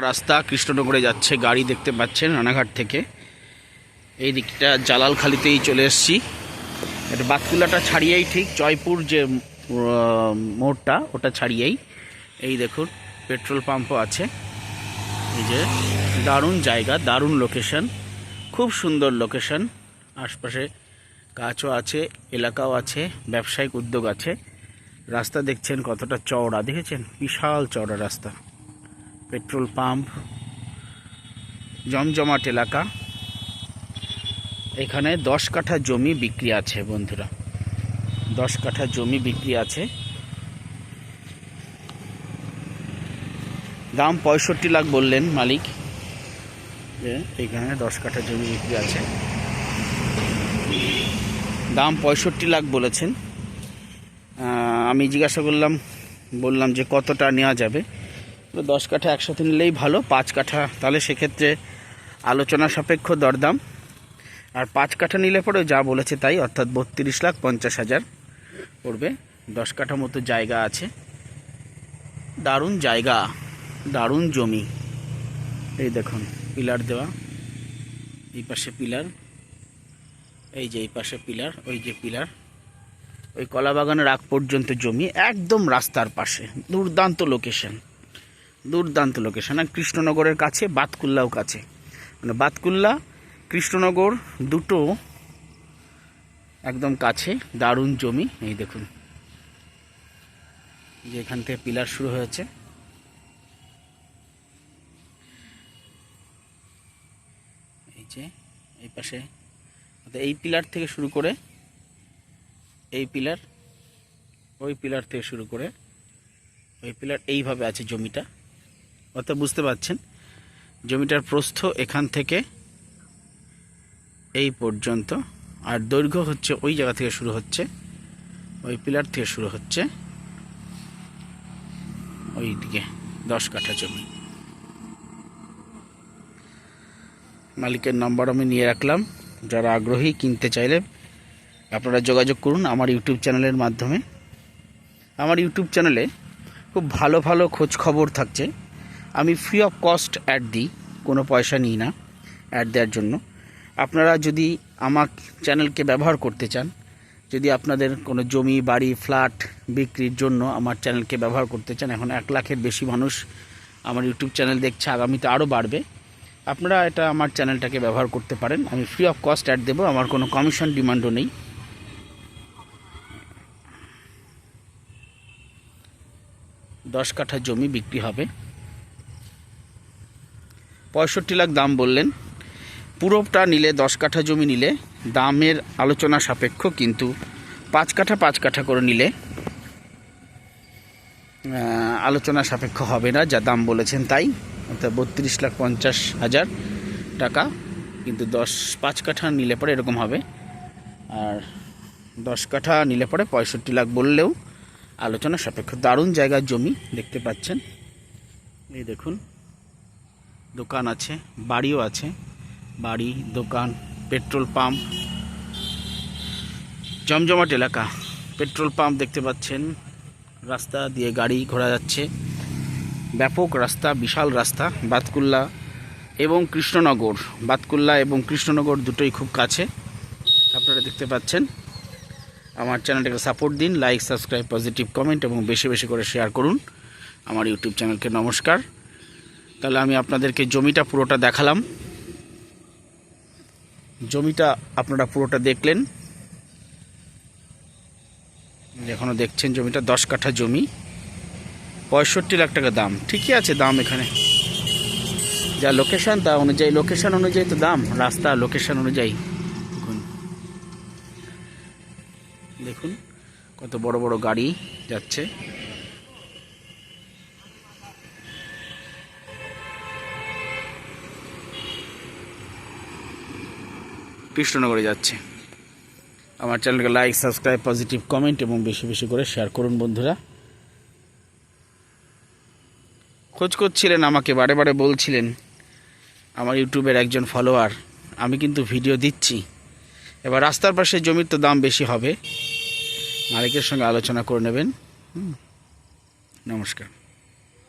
রাস্তা কৃষ্ণনগরে যাচ্ছে, গাড়ি দেখতে পাচ্ছেন রানাঘাট থেকে। এই দিকটা জালালখালিতেই চলে এসেছি। এটা বাতকুলাটা ছাড়িয়েই ঠিক, জয়পুর যে মোড়টা, ওটা ছাড়িয়েই। এই দেখুন, পেট্রোল পাম্পও আছে। এই যে, দারুণ জায়গা, দারুণ লোকেশন, খুব সুন্দর লোকেশন। আশপাশে গাছও আছে, এলাকাও আছে, ব্যবসায়িক উদ্যোগ আছে। রাস্তা দেখছেন কতটা চওড়া, দেখেছেন? বিশাল চওড়া রাস্তা। পেট্রোল পাম্প, জমজমাট এলাকা। এখানে দশ কাঠা জমি বিক্রি আছে বন্ধুরা। দশ কাঠা জমি বিক্রি আছে। দাম পঁয়ষট্টি লাখ বললেন মালিক যে এখানে দশ কাঠা জমি বিক্রি আছে। দাম পঁয়ষট্টি লাখ বলেছেন। আমি জিজ্ঞাসা করলাম, বললাম যে কতটা নেওয়া যাবে? দশ কাঠা একসাথে নিলেই ভালো, পাঁচ কাঠা। তাহলে সেক্ষেত্রে আলোচনা সাপেক্ষ দরদাম। আর পাঁচ কাঠা নিলে পরে যা বলেছে তাই, অর্থাৎ বত্রিশ লাখ পঞ্চাশ হাজার পড়বে। দশ কাঠা মতো জায়গা আছে। দারুণ জায়গা, দারুণ জমি। এই দেখুন, পিলার দেওয়া। এই পাশে পিলার। এই যে এই পাশে পিলার, ওই যে পিলার। ওই কলা বাগানের আগ পর্যন্ত জমি, একদম রাস্তার পাশে। দুর্দান্ত লোকেশন দুর্দান্ত লোকেশন আর কৃষ্ণনগরের কাছে, বাতকুল্লাও কাছে। মানে বাতকুল্লা, কৃষ্ণনগর দুটো একদম কাছে, দারুণ জমি। এই দেখুন। যে এখান থেকে পিলার শুরু হয়েছে। এই যে, এই পাশে। এই পিলার থেকে শুরু করে এই পিলার, ওই পিলার থেকে শুরু করে ওই পিলার এইভাবে আছে জমিটা। অর্থাৎ বুঝতে পারছেন, জমিটার প্রস্থ এখান থেকে এই পর্যন্ত, আর দৈর্ঘ্য হচ্ছে ওই জায়গা থেকে শুরু হচ্ছে, ওই পিলার থেকে শুরু হচ্ছে ওই দিকে দশ কাঠা জমি। মালিকের নম্বর আমি নিয়ে রাখলাম, যারা আগ্রহী কিনতে চাইলে আপনারা যোগাযোগ করুন আমার ইউটিউব চ্যানেলের মাধ্যমে। আমার ইউটিউব চ্যানেলে খুব ভালো ভালো খোঁজ খবর থাকছে। আমি ফ্রি অফ কস্ট অ্যাড দিই, কোনো পয়সা নিই না অ্যাড দেওয়ার জন্য। আপনারা যদি আমার চ্যানেলকে ব্যবহার করতে চান, যদি আপনাদের কোনো জমি, বাড়ি ফ্ল্যাট বিক্রির জন্য আমার চ্যানেলকে ব্যবহার করতে চান, এখন এক লাখের বেশি মানুষ আমার ইউটিউব চ্যানেল দেখছে, আগামীতে আরও বাড়বে, আপনারা এটা আমার চ্যানেলটাকে ব্যবহার করতে পারেন। আমি ফ্রি অফ কস্ট অ্যাড দেবো, আমার কোনো কমিশন ডিমান্ডও নেই। দশ কাঠা জমি বিক্রি হবে। পঁয়ষট্টি লাখ দাম বললেন। পুরোটা নিলে, দশ কাঠা জমি নিলে, দামের আলোচনা সাপেক্ষ, কিন্তু পাঁচ কাঠা পাঁচ কাঠা করে নিলে আলোচনা সাপেক্ষ হবে না, যা দাম বলেছেন তাই। অর্থাৎ বত্রিশ লাখ পঞ্চাশ হাজার টাকা, কিন্তু দশ, পাঁচ কাঠা নিলে পরে এরকম হবে। আর দশ কাঠা নিলে পরে পঁয়ষট্টি লাখ বললেও আলোচনা সাপেক্ষ। দারুণ জায়গার জমি দেখতে পাচ্ছেন। এই দেখুন। দোকান আছে, বাড়িও আছে। বাড়ি, দোকান, পেট্রোল পাম্প। জমজমাট এলাকা। পেট্রোল পাম্প দেখতে পাচ্ছেন, রাস্তা দিয়ে গাড়ি ঘোরা যাচ্ছে। ব্যাপক রাস্তা, বিশাল রাস্তা, বাতকুল্লা এবং কৃষ্ণনগর। বাতকুল্লা এবং কৃষ্ণনগর দুটোই খুব কাছে। আপনারা দেখতে পাচ্ছেন। আমার চ্যানেলটাকে সাপোর্ট দিন, লাইক, সাবস্ক্রাইব, পজিটিভ কমেন্ট এবং বেশি বেশি করে শেয়ার করুন। আমার ইউটিউব চ্যানেলকে নমস্কার। তাহলে আমি আপনাদেরকে জমিটা পুরোটা দেখালাম। জমিটা আপনারা পুরোটা দেখলেন। এখনও দেখছেন জমিটা, দশ কাঠা জমি। পঁয়ষট্টি লাখ টাকা দাম। ঠিকই আছে দাম এখানে। যা লোকেশন তা অনুযায়ী লোকেশান অনুযায়ী তো দাম। রাস্তা লোকেশান অনুযায়ী। দেখুন। দেখুন, কত বড় বড় গাড়ি যাচ্ছে। কৃষ্ণনগরে যাচ্ছে। আমার চ্যানেলকে লাইক সাবস্ক্রাইব পজিটিভ কমেন্ট এবং বেশি বেশি করে শেয়ার করুন বন্ধুরা। খোঁজ করছিলেন, আমাকে বারে বারে বলছিলেন, আমার ইউটিউবের একজন ফলোয়ার আমি কিন্তু ভিডিও দিচ্ছি। এবার রাস্তার পাশে জমির তো দাম বেশি হবে। মালিকের সঙ্গে আলোচনা করে নেবেন। নমস্কার।